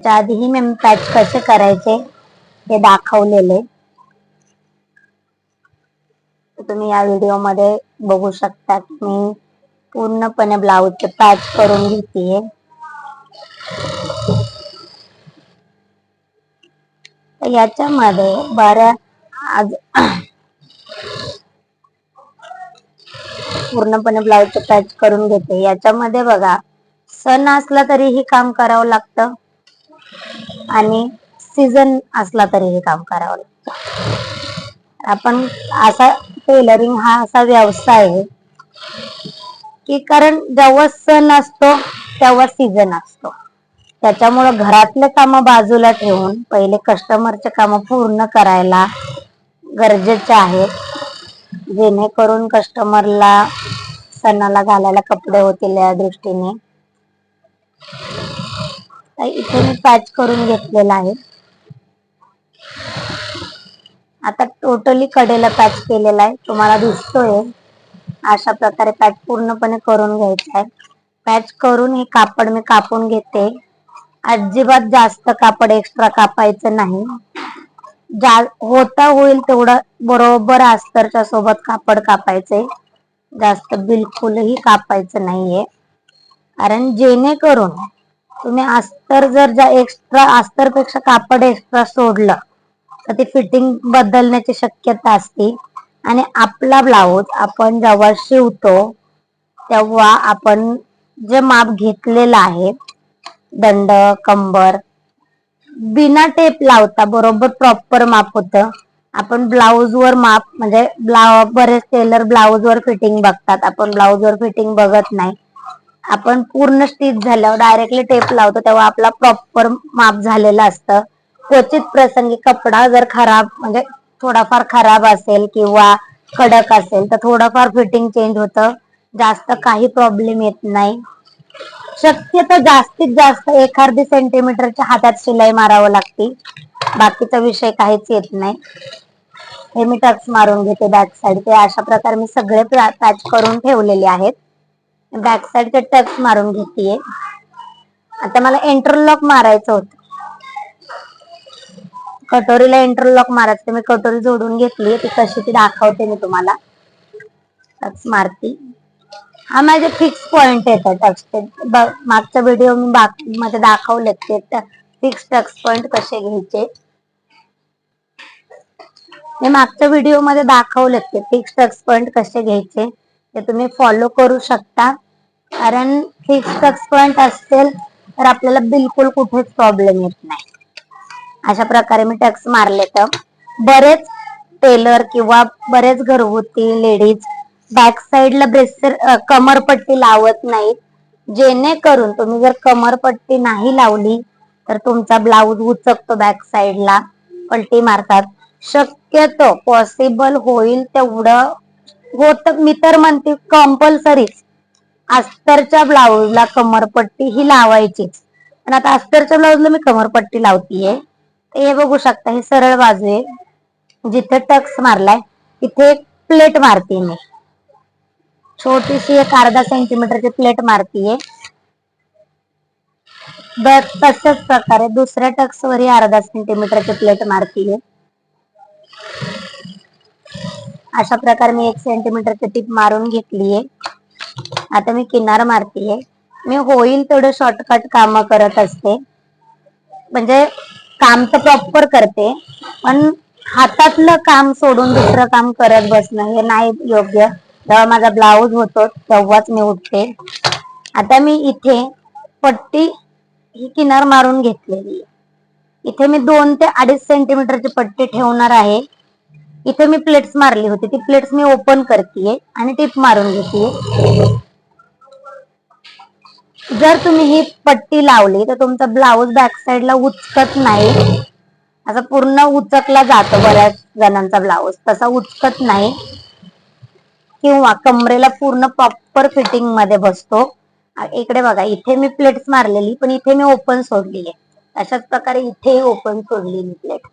त्याच्या आधीही मी पॅच कसे करायचे हे दाखवलेले. तुम्ही या व्हिडिओमध्ये बघू शकता की मी पूर्णपणे ब्लाऊजचे पॅच करून घेते याच्यामध्ये बऱ्या आज पूर्णपणे ब्लाऊजचे पॅच करून घेते. याच्यामध्ये बघा सण असला तरीही काम करावं लागतं. आणि सीझन असला तरी हे काम करावं लागतं. आपण असा टेलरिंग हा असा व्यवसाय आहे की कारण जेव्हा सण असतो तेव्हा सीझन असतो. त्याच्यामुळं घरातले काम बाजूला ठेवून पहिले कस्टमरचे काम पूर्ण करायला गरजेचे आहेत जेणेकरून कस्टमरला सणाला घालायला कपडे होतील या दृष्टीने. इथे मी पॅच करून घेतलेला आहे. आता टोटली कडेला पॅच केलेला आहे. तुम्हाला दिसतोय. अशा प्रकारे पॅच पूर्णपणे करून घ्यायचा आहे. पॅच करून हे कापड मी कापून घेते. अजिबात जास्त कापड एक्स्ट्रा कापायचं नाही. जा होता होईल तेवढं बरोबर अस्तरच्या सोबत कापड कापायचंय जास्त बिलकुलही कापायचं नाहीये. कारण जेणेकरून तुम्ही अस्तर जर जा एक्स्ट्रा अस्तरपेक्षा कापड एक्स्ट्रा सोडलं तर ते फिटिंग बदलण्याची शक्यता असते. आणि आपला ब्लाऊज आपण जेव्हा शिवतो तेव्हा आपण जे माप घेतलेलं आहे दंड कंबर बिना टेप लावता बरोबर प्रॉपर माप होतं. आपण ब्लाऊज वर माप म्हणजे ब्लाउ बरेच टेलर ब्लाऊज वर फिटिंग बघतात. आपण ब्लाऊज वर फिटिंग बघत नाही. आपण पूर्ण स्टिच झाल्यावर डायरेक्टली टेप लावतो तेव्हा आपला प्रॉपर माप झालेलं असतं. क्वचित प्रसंगी कपडा जर खराब म्हणजे थोडाफार खराब असेल किंवा कडक असेल तर थोडंफार फिटिंग चेंज होतं. जास्त काही प्रॉब्लेम येत नाही. शक्यतो जास्तीत जास्त एक अर्धी सेंटीमीटरच्या हातात शिलाई मारावं लागते. बाकीचा विषय काहीच येत नाही. हे मी टक्स मारून घेते बॅक साईड ते अशा प्रकारे मी सगळे पॅच करून ठेवलेले आहेत. बॅक साईडचे टक्स मारून घेते आता मला इंटरलॉक मारायचं होतं. कटोरीला इंटरलॉक मारायचं मी कटोरी जोडून घेतली. ती कशी ती दाखवते मी तुम्हाला. टक्स मारती. हा माझे फिक्स पॉइंट येतात टक्स मागचा व्हिडिओ मी मध्ये दाखवले ते. फिक्स टक्स पॉइंट कसे घ्यायचे. मी मागच्या व्हिडिओमध्ये दाखवले ते फिक्स टक्स पॉइंट कसे घ्यायचे. ते तुम्ही फॉलो करू शकता. कारण फिक्स टक्स पॉइंट असेल तर आपल्याला बिलकुल कुठेच प्रॉब्लेम येत नाही. अशा प्रकारे मी टक्स मारले तर बरेच टेलर किंवा बरेच घरगुती लेडीज बॅक साईडला ब्रेसर कमरपट्टी लावत नाहीत. जेणेकरून तुम्ही जर कमरपट्टी नाही लावली तर तुमचा ब्लाऊज उचकतो बॅक साईडला पलटी मारतात. शक्यतो पॉसिबल होईल तेवढं होत मी तर म्हणते कंपल्सरीच अस्तरच्या ब्लाऊजला कमरपट्टी ही लावायचीच पण आता अस्तरच्या ब्लाऊजला मी कमरपट्टी लावतीये. हे बघू शकता ही सरळ बाजू आहे. जिथे टक्स मारलाय तिथे एक प्लेट मारते मी. छोटीशी एक अर्धा सेंटीमीटरची प्लेट मारतीये. तसंच प्रकारे दुसऱ्या टक्स वरही अर्धा सेंटीमीटरची प्लेट मारतीये. अशा प्रकारे मी एक सेंटीमीटरची टीप मारून घेतलीये. आता मी किनार मारतीये. मी होईल तेवढं शॉर्टकट काम करत असते. म्हणजे काम तर प्रॉपर करते पण हातातलं काम सोडून दुसरं काम करत बसणं हे नाही योग्य. जेव्हा माझा ब्लाऊज होतो तेव्हाच मी उठते. आता मी इथे पट्टी ही किनार मारून घेतलेली इथे मी दोन ते अडीच सेंटीमीटरची पट्टी ठेवणार आहे. इथे मी प्लेट्स मारली होती. ती प्लेट्स मी ओपन करते आणि टिप मारून घेते जर तुम्ही ही पट्टी लावली तर तुमचा ब्लाऊज बॅक साईडला उचकत नाही. असं पूर्ण उचकला जातो बऱ्याच जणांचा ब्लाऊज तसा उचकत नाही. किंवा कमरेला पूर्ण प्रॉपर फिटिंगमध्ये बसतो. इकडे बघा इथे मी प्लेट्स मारलेली पण इथे मी ओपन सोडली आहे अशाच प्रकारे इथेही ओपन सोडली मी प्लेट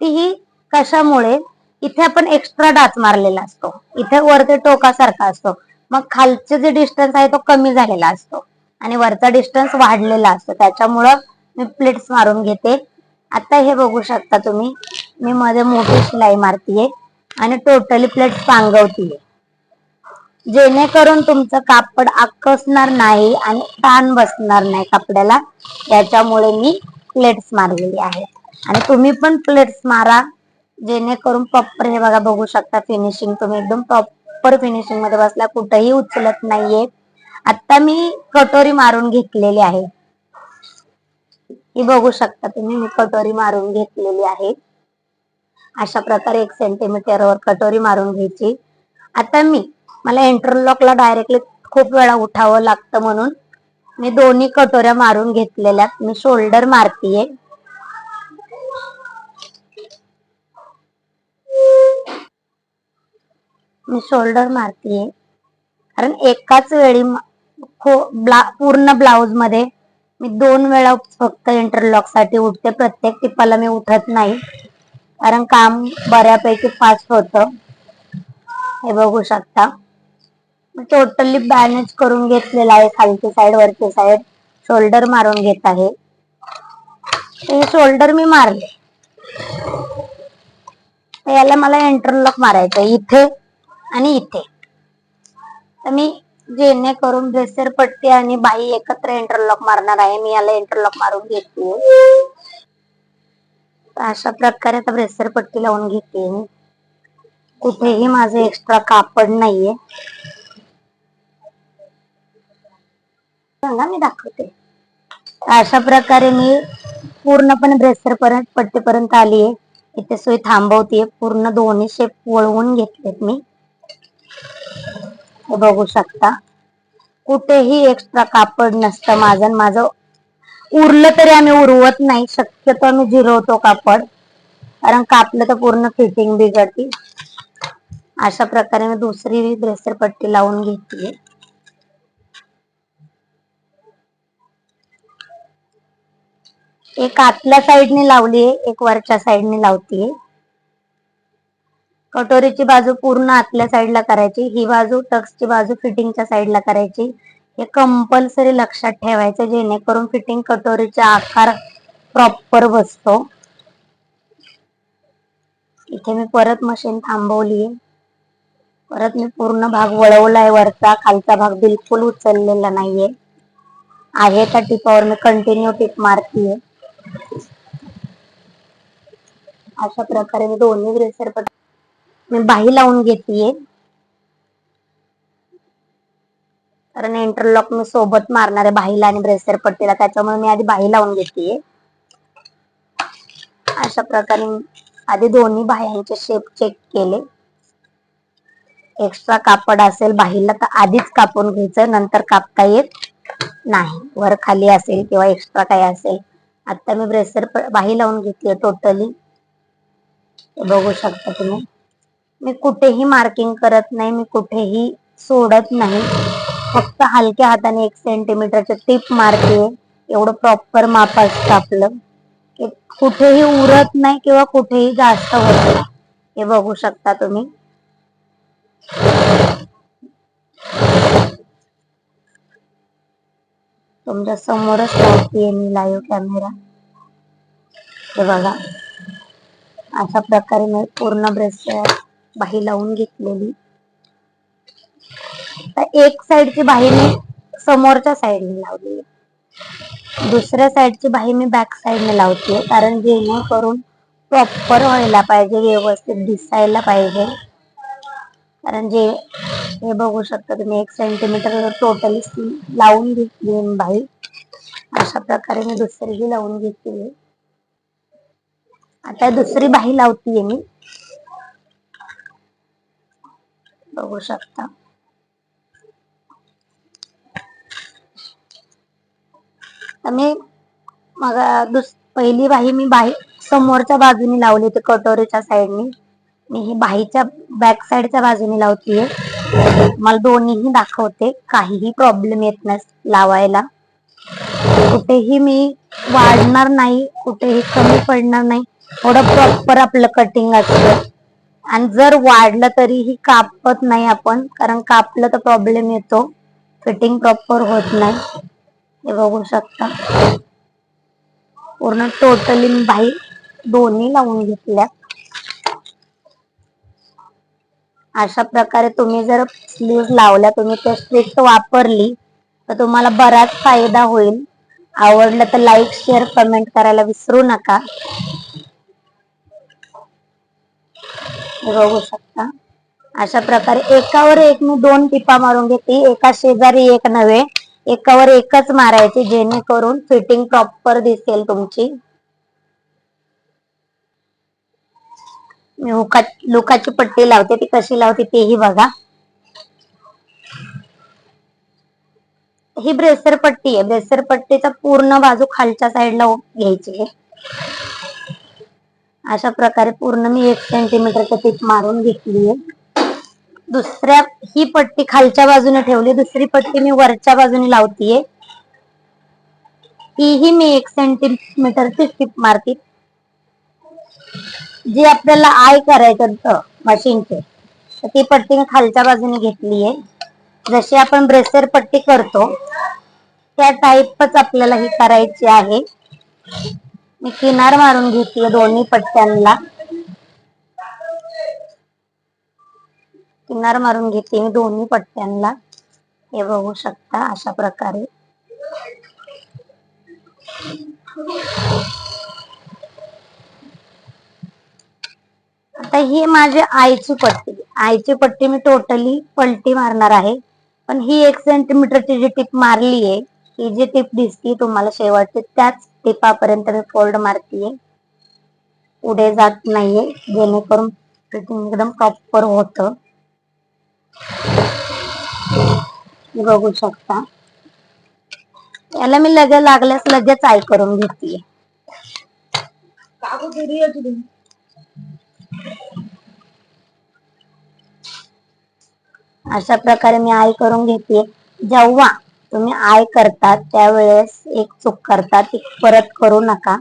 तीही कशामुळे? इथे आपण एक्स्ट्रा डाच मारलेला असतो. इथे वरती टोकासारखा असतो. मग खालचे जे डिस्टन्स आहे तो कमी झालेला असतो. आणि वरचा डिस्टन्स वाढलेला असतो. त्याच्यामुळं मी प्लेट्स मारून घेते. आता हे बघू शकता तुम्ही. मी मध्ये मोठी शिलाई मारतीये. आणि टोटली प्लेट्स पांगवतीये. जेणेकरून तुमचं कापड आकसणार नाही आणि ताण बसणार नाही कापड्याला. त्याच्यामुळे मी प्लेट्स मारलेली आहे. आणि तुम्ही पण प्लेट्स मारा. जेणेकरून प्रॉपर हे बघा बघू शकता फिनिशिंग तुम्ही. एकदम प्रॉपर फिनिशिंगमध्ये बसला कुठेही उचलत नाहीये. आता मी कटोरी मारून घेतलेली आहे. ही बघू शकता तुम्ही मी कटोरी मारून घेतलेली आहे. अशा प्रकारे एक सेंटीमीटरवर कटोरी मारून घ्यायची. आता मी मला इंटरलॉकला डायरेक्टली खूप वेळा उठावं लागतं म्हणून मी दोन्ही कटोऱ्या मारून घेतलेल्या मी शोल्डर मारतीये. मी शोल्डर मारतीये. कारण एकाच वेळी पूर्ण ब्लाउजमध्ये मी दोन वेळा फक्त इंटरलॉकसाठी उठते प्रत्येक टिपाला मी उठत नाही. कारण काम बऱ्यापैकी फास्ट होत. हे बघू शकता. टोटली बॅनेज करून घेतलेला आहे. खालची साइड वरची साइड शोल्डर मारून घेत आहे. हे शोल्डर मी मारले. तर याला मला इंटरलॉक मारायचं इथे आणि इथे. तर मी जेणेकरून ब्रेसर पट्टी आणि बाई एकत्र इंटरलॉक मारणार आहे मी याला इंटरलॉक मारून घेते. अशा प्रकारे आता ब्रेसर पट्टी लावून घेते मी. कुठेही माझं एक्स्ट्रा कापड नाहीये. मी दाखवते. अशा प्रकारे मी पूर्णपणे ब्रेसर पर्यंत पट्टीपर्यंत आली आहे इथे सोय थांबवते पूर्ण दोन्ही शेप वळवून घेतलेत मी. हे बघू शकता. कुठेही एक्स्ट्रा कापड नसतं माझं माझं उरलं तरी आम्ही उरवत नाही. शक्यतो आम्ही जिरवतो कापड. कारण कापलं तर पूर्ण फिटिंग बिघडती. अशा प्रकारे मी दुसरी ब्रेसर पट्टी लावून घेतली एक आतल्या साईडने लावली एक वरच्या साईडने लावतीये कटोरीची बाजू पूर्ण आतल्या साईडला करायची ही बाजू टक्सची बाजू फिटिंगच्या साईडला करायची. हे कंपल्सरी लक्षात ठेवायचं जेणेकरून फिटिंग कटोरीचा आकार प्रॉपर बसतो. इथे मी परत मशीन थांबवली परत मी पूर्ण भाग वळवलाय वरचा खालचा भाग बिलकुल उचललेला नाहीये. आहे त्या टिपावर मी कंटिन्यू टिप मारतीये. अशा प्रकारे मी दोन्ही ब्रेसर मी बाही लावून घेतीये. कारण इंटरलॉक मी सोबत मारणार आहे बाहीला आणि ब्रेसर पट्टीला त्याच्यामुळे मी आधी बाही लावून घेते अशा प्रकारे आधी दोन्ही बाह्यांचे शेप चेक केले. एक्स्ट्रा कापड असेल बाहीला तर आधीच कापून घ्यायचं नंतर कापता येत नाही. वर खाली असेल किंवा एक्स्ट्रा काही असेल. आता मी ब्रेसर बाही लावून घेतली टोटली बघू शकता तुम्ही. मी कुठेही मार्किंग करत नाही मी कुठेही सोडत नाही. फक्त हलक्या हाताने एक सेंटीमीटरचे टिप मारते. एवढं प्रॉपर माप असतं आपलं. कुठेही उरत नाही किंवा कुठेही जास्त होत नाही. हे बघू शकता तुम्ही. तुमच्या समोरच लावतीये मी लाईव्ह कॅमेरा हे बघा. अशा प्रकारे मी पूर्ण ब्रेस बाही लावून घेतलेली. एक साइडची बाही मी समोरच्या साईडने लावली दुसऱ्या साईडची बाही मी बॅक साईडने लावते कारण जेणेकरून प्रॉपर व्हायला पाहिजे व्यवस्थित दिसायला पाहिजे. कारण जे हे बघू शकता तुम्ही एक सेंटीमीटर टोटली लावून घेतली बाई अशा प्रकारे मी दुसरीही लावून घेतली आता दुसरी बाही लावतीये मी. बघू शकता. मी मग पहिली बाही मी बाही समोरच्या बाजूनी लावली होती कटोरीच्या साईडनी मी ही बाहीच्या बॅक साईडच्या बाजूने लावतीये. मला दोन्हीही दाखवते. काहीही प्रॉब्लेम येत नाही लावायला. कुठेही मी वाढणार नाही कुठेही कमी पडणार नाही. थोडं प्रॉपर आपलं कटिंग असतं. आणि जर वाढलं तरीही कापत नाही आपण कारण कापलं तर प्रॉब्लेम येतो. फिटिंग प्रॉपर होत नाही. हे बघू शकता. पूर्ण टोटली मी बाई दोन्ही लावून घेतल्या. अशा प्रकारे तुम्ही जर स्लीव्ह लावल्या तुम्ही त्या स्ट्रिक्ट वापरली तर तुम्हाला बराच फायदा होईल. आवडलं तर लाईक शेअर कमेंट करायला विसरू नका. बघू शकता. अशा प्रकारे एकावर एक मी दोन टिपा मारून घेते. एका शेजारी एक नव्हे एकावर एकच मारायची जेणेकरून फिटिंग प्रॉपर दिसेल तुमची. हुका लुकाची पट्टी लावते ती कशी लावते तेही बघा. ही ब्रेसर पट्टी आहे. ब्रेसर पट्टीचा पूर्ण बाजू खालच्या साईडला घ्यायची आहे. अशा प्रकारे पूर्ण मी एक सेंटीमीटरचं पीठ मारून घेतली आहे. दुसऱ्या ही पट्टी खालच्या बाजूने ठेवली दुसरी पट्टी मी वरच्या बाजूने लावतीये. तीही मी एक सेंटीमीटरची टीप मारते. जे आपल्याला आय करायचं होतं मशीनचे तर ती पट्टी मी खालच्या बाजूने घेतली आहे. जशी आपण ब्रेसर पट्टी करतो त्या टाईपच आपल्याला ही करायची आहे. मी किनार मारून घेतली दोन्ही पट्ट्यांना. किनार मारून घेते मी दोन्ही पट्ट्यांना. हे बघू शकता अशा प्रकारे. आता ही माझी आईची पट्टी. आईची पट्टी मी टोटली पलटी मारणार आहे. पण ही एक सेंटीमीटरची जी टीप मारली आहे ही जी टीप दिसती तुम्हाला शेवटची त्याच टिपापर्यंत मी फोल्ड मारतीये. पुढे जात नाहीये जेणेकरून फिटिंग एकदम प्रॉपर होत. बघू शकता. याला मी लगेच लागल्यास लगेच आय करून घेते अशा प्रकारे मी आय करून घेते. जेव्हा तुम्ही आय करतात त्यावेळेस एक चूक करतात ती परत करू नका.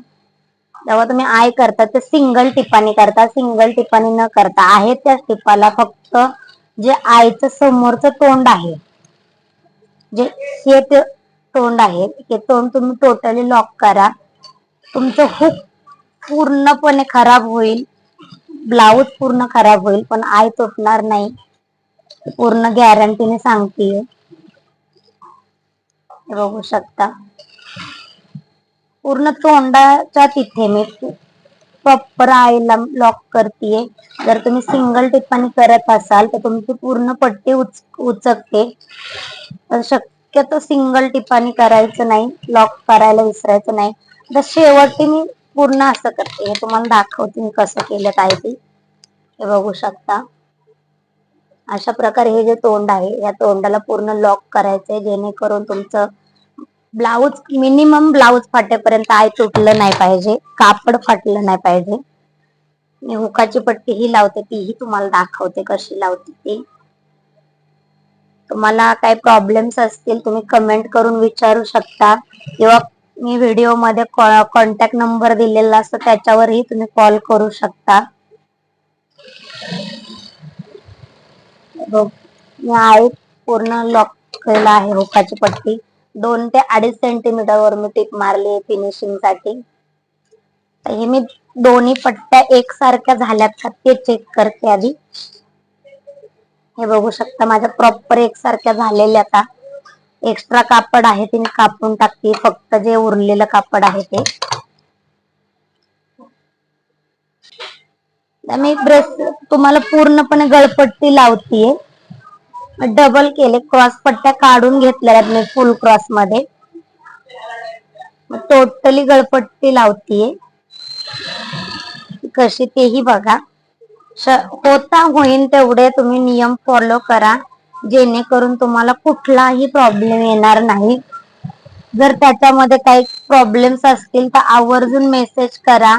जेव्हा तुम्ही आय करता ते सिंगल टिपानी करता सिंगल टिपानी न करता आहे त्या टिपाला फक्त जे आयचं समोरचं तोंड आहे जे हे ते तोंड आहे हे तोंड तुम्ही टोटली लॉक करा. तुमचं हुक पूर्णपणे खराब होईल. ब्लाऊज पूर्ण खराब होईल पण आय तुटणार नाही. पूर्ण गॅरंटीने सांगतेय. बघू शकता. पूर्ण तोंडाच्या तिथे मी प्रॉपर आईला लॉक करते जर तुम्ही सिंगल टिप्पानी करत असाल तर तुमची पूर्ण पट्टी उच उचकते. तर शक्यतो सिंगल टिप्पानी करायचं नाही लॉक करायला विसरायचं नाही. तर शेवटी मी पूर्ण असं करते. हे तुम्हाला दाखवते मी कसं केलं काय ते. हे बघू शकता. अशा प्रकारे हे जे तोंड आहे या तोंडाला पूर्ण लॉक करायचंय जेणेकरून तुमचं ब्लाऊज मिनिमम ब्लाऊज फाटेपर्यंत आय तुटलं नाही पाहिजे कापड फाटलं नाही पाहिजे. मी हुकाची पट्टी ही लावते तीही तुम्हाला दाखवते कशी लावते ती. तुम्हाला काही प्रॉब्लेम्स असतील तुम्ही कमेंट करून विचारू शकता. किंवा मी व्हिडिओमध्ये कॉन्टॅक्ट नंबर दिलेला असतो त्याच्यावरही तुम्ही कॉल करू शकता. मी आहे पूर्ण लॉक केला आहे हुकाची पट्टी. दोन ते अडीच सेंटीमीटर वर मी टीप मारली फिनिशिंगसाठी. हे मी दोन्ही पट्ट्या एकसारख्या झाल्यात का ते चेक करते आधी. हे बघू शकता माझ्या प्रॉपर एकसारख्या झालेल्या आता. एक्स्ट्रा कापड आहे ते मी कापून टाकते. फक्त जे उरलेलं कापड आहे ते. मी ब्रेस तुम्हाला पूर्णपणे गळपट्टी लावतीये. डबल केले क्रॉस पट्ट्या काढून घेतल्या मी फुल क्रॉसमध्ये. टोटली गळपट्टी लावतीये. कशी तेही बघा. होता होईन तेवढे तुम्ही नियम फॉलो करा. जेणेकरून तुम्हाला कुठलाही प्रॉब्लेम येणार नाही. जर त्याच्यामध्ये काही प्रॉब्लेम्स असतील तर आवर्जून मेसेज करा.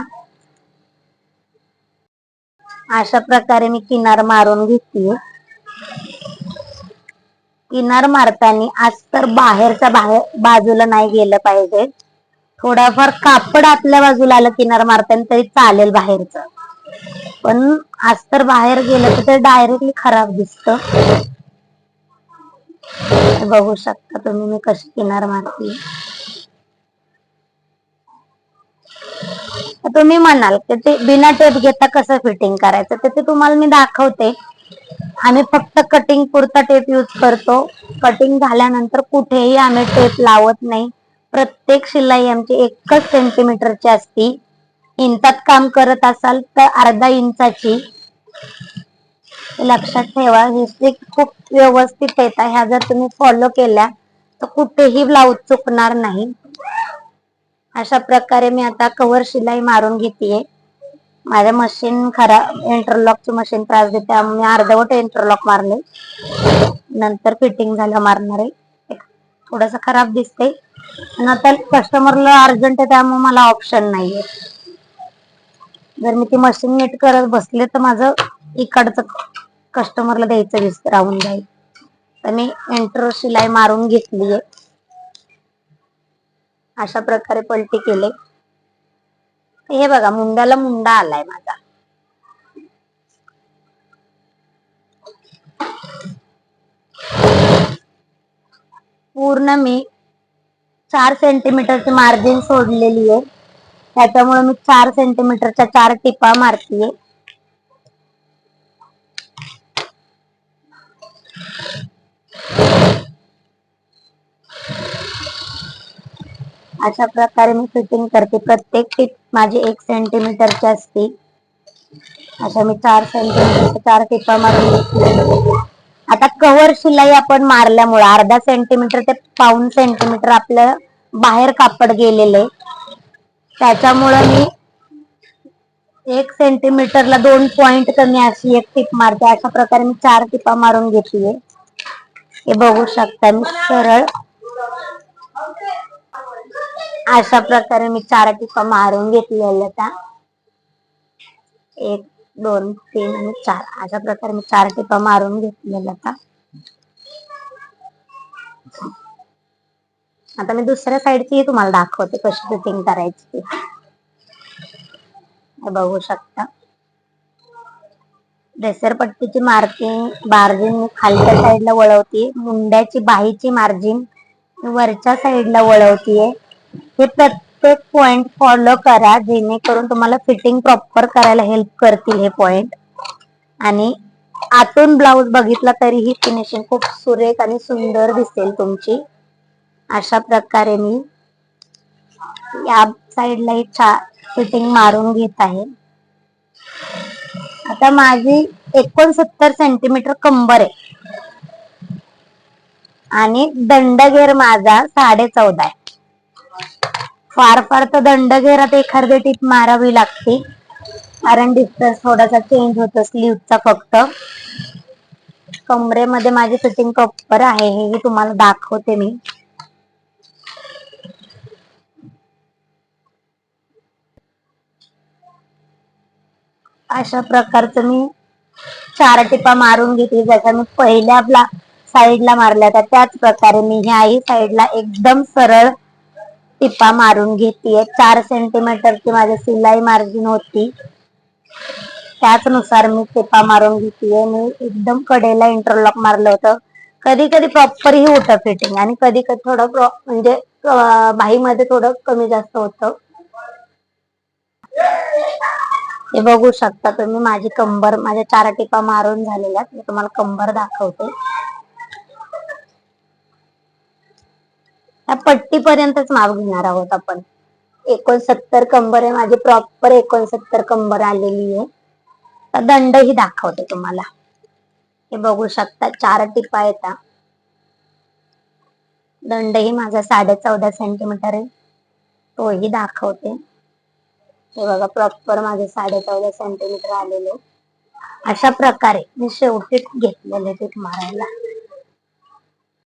अशा प्रकारे मी किनार मारून घेतली किनार मारताना आज तर बाहेरच्या बाहेर बाजूला नाही गेलं पाहिजे. थोडाफार कापड आपल्या बाजूला आलं किनार मारताना तरी चालेल बाहेरच. पण आज तर बाहेर गेलं तर ते डायरेक्टली खराब दिसत. बघू शकता तुम्ही मी कशी किनार मारते. तुम्ही म्हणाल की ते बिना टेप घेता कसं फिटिंग करायचं? तर ते तुम्हाला मी दाखवते. आम्ही फक्त कटिंग पुरता टेप यूज करतो. कटिंग झाल्यानंतर कुठेही आम्ही टेप लावत नाही. प्रत्येक शिलाई आमची एकच सेंटीमीटरची असती. इंचात काम करत असाल तर अर्धा इंचाची. लक्षात ठेवा ही खूप व्यवस्थित येत ह्या जर तुम्ही फॉलो केल्या तर कुठेही ब्लाऊज चुकणार नाही. अशा प्रकारे मी आता कव्हर शिलाई मारून घेतेय. माझ्या मशीन खराब इंटरलॉकची मशीन त्रास देते. त्यामुळे मी अर्धवट इंटरलॉक मारले नंतर फिटिंग झालं मारणार आहे. थोडस खराब दिसते आणि आता कस्टमरला अर्जंट आहे त्यामुळे मला ऑप्शन नाहीये. जर मी ती मशीन नीट करत बसले तर माझं इकडचं कस्टमरला द्यायचं दिसत राहून जाईल. तर मी इंटर शिलाई मारून घेतलीये. अशा प्रकारे पलटी केले. हे बघा मुंड्याला मुंडा आलाय माझा. पूर्ण मी चार सेंटीमीटरची मार्जिन सोडलेली आहे त्याच्यामुळे मी चार सेंटीमीटरच्या चार टिपा मारतीये. अशा प्रकारे मी फिटिंग करते. प्रत्येक टीप माझी एक सेंटीमीटरची असते. अशा मी चार सेंटीमीटर चार टिपा मारून आता कव्हर शिलाई आपण मारल्यामुळे अर्धा सेंटीमीटर ते पाऊन सेंटीमीटर आपलं बाहेर कापड गेलेले त्याच्यामुळं मी एक सेंटीमीटरला दोन पॉइंट कमी अशी एक टिप मारते. अशा प्रकारे मी चार टिपा मारून घेतलीये हे बघू शकता मी सरळ. अशा प्रकारे मी चार टिपा मारून घेतलेल्या त्या. एक दोन तीन आणि चार. अशा प्रकारे मी चार टिपा मारून घेतलेल्या आता आता मी दुसऱ्या साईडची तुम्हाला दाखवते कशी फिटिंग करायची ती. बघू शकता. ड्रेसर पट्टीची मार्किंग मार्जिन मी खालच्या साईडला वळवते मुंड्याची बाहीची मार्जिन वरच्या साईडला वळवतीये. हे प्रत्येक पॉइंट फॉलो करा जेणेकरून तुम्हाला फिटिंग प्रॉपर करायला हेल्प करतील हे पॉइंट आणि आतून ब्लाऊज बघितला तरीही फिनिशिंग खूप सुरेख आणि सुंदर दिसेल तुमची. अशा प्रकारे मी या साइडला ही फिटिंग मारून घेत आहे. आता माझी एकोणसत्तर सेंटीमीटर कंबर आहे. आणि दंडगेर माझा साडे चौदा आहे. फार फार तर दंड घेरात एखादी टीप मारावी लागते. कारण डिस्टन्स थोडासा चेंज होतो स्लीवचा फक्त. कमरेमध्ये माझी फिटिंग प्रॉपर आहे हे तुम्हाला दाखवते मी. अशा प्रकारचं मी चार टिपा मारून घेतली ज्याच्या मी पहिल्या साईडला मारल्या त्या त्याच प्रकारे मी ह्याही साईडला एकदम सरळ टिप्पा मारून घेतीये. चार सेंटीमीटरची माझी सिलाई मार्जिन होती. त्याचनुसार मी टिपा मारून घेतीये. मी एकदम कडेला इंटरलॉक मारलं होतं. कधी कधी प्रॉपर ही होतं फिटिंग आणि कधी कधी थोडं म्हणजे बाहीमध्ये थोडं कमी जास्त होतं. हे बघू शकता तुम्ही माझी कंबर माझ्या चार टिपा मारून झालेल्या मी तुम्हाला कंबर दाखवते. या पट्टीपर्यंतच माप घेणार आहोत आपण. एकोणसत्तर कंबर आहे माझी प्रॉपर एकोणसत्तर कंबर आलेली आहे. तर दंड ही दाखवते तुम्हाला. हे बघू शकता चार टिपा येतात दंड ही माझा साडे चौदा सेंटीमीटर आहे. तोही दाखवते. हे बघा प्रॉपर माझे साडे चौदा सेंटीमीटर आलेले. अशा प्रकारे मी शेवटी घेतलेले ते मारायला.